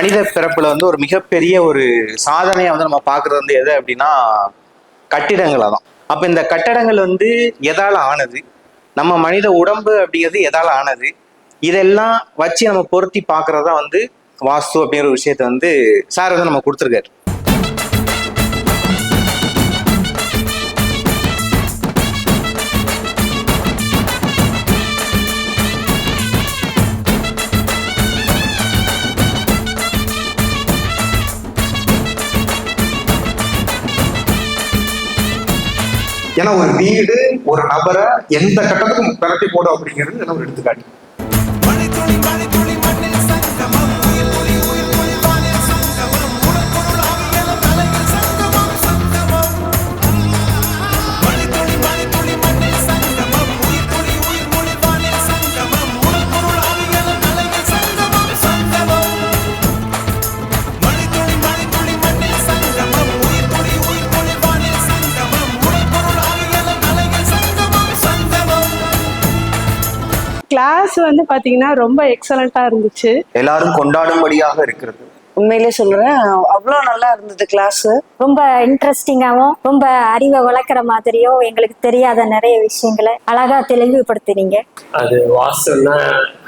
மனித பிறப்புல வந்து ஒரு மிகப்பெரிய ஒரு சாதனையை வந்து நம்ம பார்க்கறது வந்து எது அப்படின்னா கட்டிடங்களை தான் அப்போ இந்த கட்டடங்கள் வந்து எதால் ஆனது நம்ம மனித உடம்பு அப்படிங்கிறது எதால் ஆனது இதெல்லாம் வச்சு நம்ம பொருத்தி பார்க்கறதா வந்து வாஸ்து அப்படிங்கிற ஒரு விஷயத்த வந்து சார் வந்து நம்ம கொடுத்துருக்காரு. ஏன்னா ஒரு வீடு ஒரு நபரை எந்த கட்டத்துக்கும் பிரட்டி போடும் அப்படிங்கிறது என்ன ஒரு எடுத்துக்காட்டு. கிளாஸ் வந்து பாத்தீங்கன்னா ரொம்ப எக்ஸலண்டா இருந்துச்சு. எல்லாரும் கொண்டாடும்படியாக இருக்கிறது. உண்மையிலே சொல்றேன் அவ்வளோ நல்லா இருந்தது கிளாஸ் ரொம்ப இன்ட்ரெஸ்டிங்காகவும் ரொம்ப அறிவை வளர்க்குற மாதிரியும் எங்களுக்கு தெரியாத நிறைய விஷயங்களை அழகா தெளிவுபடுத்தினீங்க. அது வாஸ்துன்னா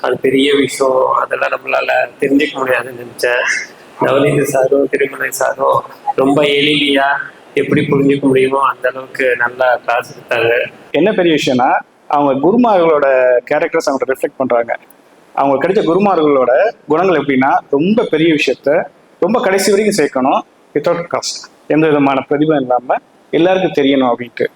அது பெரிய விஷயம் அதெல்லாம் நம்மளால தெரிஞ்சுக்க முடியாதுன்னு நினைச்சேன். நவநீத சாரும் திருமலை சாரும் ரொம்ப எளிமையா எப்படி புரிஞ்சுக்க முடியுமோ அந்த அளவுக்கு நல்லா கிளாஸ் எடுத்தாங்க. என்ன பெரிய விஷயம்னா அவங்க குருமார்களோட கேரக்டர்ஸ் அவங்க ரிஃப்ளெக்ட் பண்றாங்க. அவங்க கிடைச்ச குருமார்களோட குணங்கள் எப்படின்னா ரொம்ப பெரிய விஷயத்த ரொம்ப கடைசி வரைக்கும் சேர்க்கணும் வித்தவுட் காஸ்ட் எந்த விதமான பிரதிபலம் இல்லாம எல்லாருக்கும் தெரியணும் அப்படின்ட்டு.